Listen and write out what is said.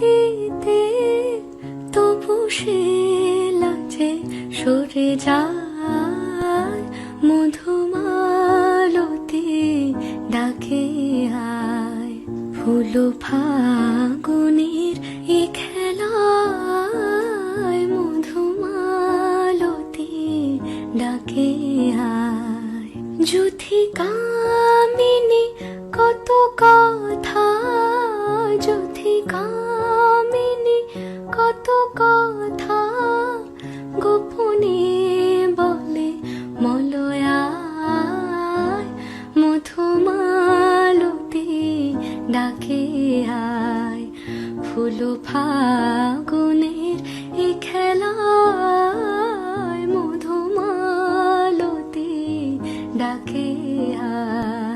দিতে তবু সে লাজে সরে যায়, মধুমালতি ডাকে আয়। ফুল ফাগুনের এ খেলায় মধুমালতি ডাকে আয়। যুথি কামিনী কত কথা কত কথা গোপনে বলে মলয়ায় মধুমালতি ডাকে আয়। ফুল ফাগুনের এই খেলায় মধুমালতি ডাকে আয়।